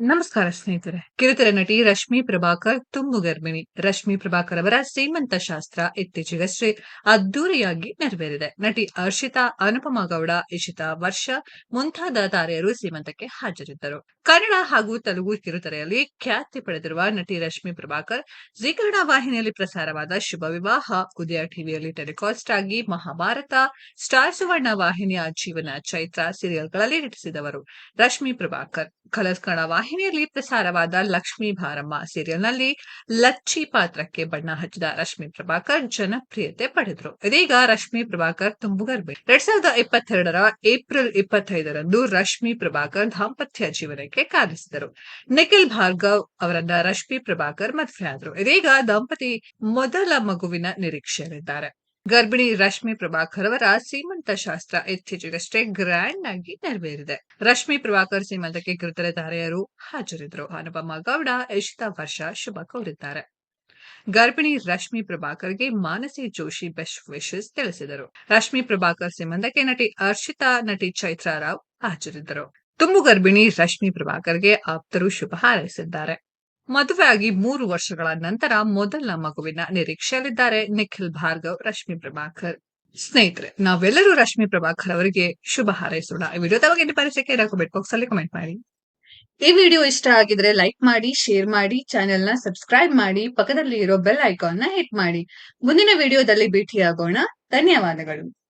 ನಮಸ್ಕಾರ ಸ್ನೇಹಿತರೆ. ಕಿರುತೆರೆ ನಟಿ ರಶ್ಮಿ ಪ್ರಭಾಕರ್ ತುಂಬು ಗರ್ಭಿಣಿ. ರಶ್ಮಿ ಪ್ರಭಾಕರ್ ಅವರ ಶ್ರೀಮಂತ ಶಾಸ್ತ್ರ ಇತ್ತೀಚೆಗಷ್ಟೇ ಅದ್ದೂರಿಯಾಗಿ ನೆರವೇರಿದೆ. ನಟಿ ಅರ್ಷಿತಾ ಅನುಪಮ ಗೌಡ, ಇಶಿತಾ, ವರ್ಷ ಮುಂತಾದ ತಾರೆಯರು ಶ್ರೀಮಂತಕ್ಕೆ ಹಾಜರಿದ್ದರು. ಕನ್ನಡ ಹಾಗೂ ತೆಲುಗು ಕಿರುತೆರೆಯಲ್ಲಿ ಖ್ಯಾತಿ ಪಡೆದಿರುವ ನಟಿ ರಶ್ಮಿ ಪ್ರಭಾಕರ್ ಜಿ ವಾಹಿನಿಯಲ್ಲಿ ಪ್ರಸಾರವಾದ ಶುಭ ವಿವಾಹ, ಉದಯ ಟಿವಿಯಲ್ಲಿ ಟೆಲಿಕಾಸ್ಟ್ ಆಗಿ ಮಹಾಭಾರತ, ಸ್ಟಾರ್ ಸುವರ್ಣ ವಾಹಿನಿಯ ಜೀವನ ಚೈತ್ರ ಸೀರಿಯಲ್ಗಳಲ್ಲಿ ನಟಿಸಿದವರು ರಶ್ಮಿ ಪ್ರಭಾಕರ್. ಕಲರ್ಸ್ ಕನ್ನಡ ವಾಹಿನಿಯಲ್ಲಿ ಪ್ರಸಾರವಾದ ಲಕ್ಷ್ಮೀ ಭಾರಮ್ಮ ಸೀರಿಯಲ್ನಲ್ಲಿ ಲಚ್ಚಿ ಪಾತ್ರಕ್ಕೆ ಬಣ್ಣ ಹಚ್ಚಿದ ರಶ್ಮಿ ಪ್ರಭಾಕರ್ ಜನಪ್ರಿಯತೆ ಪಡೆದರು. ಇದೀಗ ರಶ್ಮಿ ಪ್ರಭಾಕರ್ ತುಂಬುಗರ್ಭೆ. ಎರಡ್ ಸಾವಿರದ ಇಪ್ಪತ್ತೆರಡರ ಏಪ್ರಿಲ್ ಇಪ್ಪತ್ತೈದರಂದು ರಶ್ಮಿ ಪ್ರಭಾಕರ್ ದಾಂಪತ್ಯ ಜೀವನಕ್ಕೆ ಕಾಲಿಸಿದರು. ನಿಖಿಲ್ ಭಾರ್ಗವ್ ಅವರನ್ನ ರಶ್ಮಿ ಪ್ರಭಾಕರ್ ಮದುವೆಯಾದರು. ಇದೀಗ ದಂಪತಿ ಮೊದಲ ಮಗುವಿನ ನಿರೀಕ್ಷೆಯಲ್ಲಿದ್ದಾರೆ. ಗರ್ಭಿಣಿ ರಶ್ಮಿ ಪ್ರಭಾಕರ್ ಅವರ ಸೀಮಂತ ಶಾಸ್ತ್ರ ಇತ್ತೀಚೆಗಷ್ಟೇ ಗ್ರ್ಯಾಂಡ್ ಆಗಿ ನೆರವೇರಿದೆ. ರಶ್ಮಿ ಪ್ರಭಾಕರ್ ಸೀಮಂತಕ್ಕೆ ಕಿರುತೆರೆ ತಾರೆಯರು ಹಾಜರಿದ್ದರು. ಅನುಪಮ ಗೌಡ, ಇಶಿತಾ ವರ್ಷ ಶುಭ ಕೋರಿದ್ದಾರೆ. ಗರ್ಭಿಣಿ ರಶ್ಮಿ ಪ್ರಭಾಕರ್ಗೆ ಮಾನಸಿ ಜೋಶಿ ಬೆಸ್ಟ್ ವಿಶಸ್ ತಿಳಿಸಿದರು. ರಶ್ಮಿ ಪ್ರಭಾಕರ್ ಸೀಮಂತಕ್ಕೆ ನಟಿ ಅರ್ಷಿತಾ, ನಟಿ ಚೈತ್ರಾ ರಾವ್ ಹಾಜರಿದ್ದರು. ತುಂಬು ಗರ್ಭಿಣಿ ರಶ್ಮಿ ಪ್ರಭಾಕರ್ಗೆ ಆಪ್ತರು ಶುಭ ಹಾರೈಸಿದ್ದಾರೆ. ಮದುವೆಯಾಗಿ ಮೂರು ವರ್ಷಗಳ ನಂತರ ಮೊದಲ ಮಗುವಿನ ನಿರೀಕ್ಷೆಯಲ್ಲಿದ್ದಾರೆ ನಿಖಿಲ್ ಭಾರ್ಗವ್, ರಶ್ಮಿ ಪ್ರಭಾಕರ್. ಸ್ನೇಹಿತರೆ, ನಾವೆಲ್ಲರೂ ರಶ್ಮಿ ಪ್ರಭಾಕರ್ ಅವರಿಗೆ ಶುಭ ಹಾರೈಸೋಣ. ಈ ವಿಡಿಯೋ ತಮಗೆ ಪರಿಚಯಕ್ಕೆ ಕಮೆಂಟ್ ಬಾಕ್ಸ್ ಅಲ್ಲಿ ಕಮೆಂಟ್ ಮಾಡಿ. ಈ ವಿಡಿಯೋ ಇಷ್ಟ ಆಗಿದ್ರೆ ಲೈಕ್ ಮಾಡಿ ಶೇರ್ ಮಾಡಿ ಚಾನೆಲ್ನ ಸಬ್ಸ್ಕ್ರೈಬ್ ಮಾಡಿ ಪಕ್ಕದಲ್ಲಿ ಇರೋ ಬೆಲ್ ಐಕಾನ್ನ ಹಿಟ್ ಮಾಡಿ. ಮುಂದಿನ ವಿಡಿಯೋದಲ್ಲಿ ಭೇಟಿಯಾಗೋಣ. ಧನ್ಯವಾದಗಳು.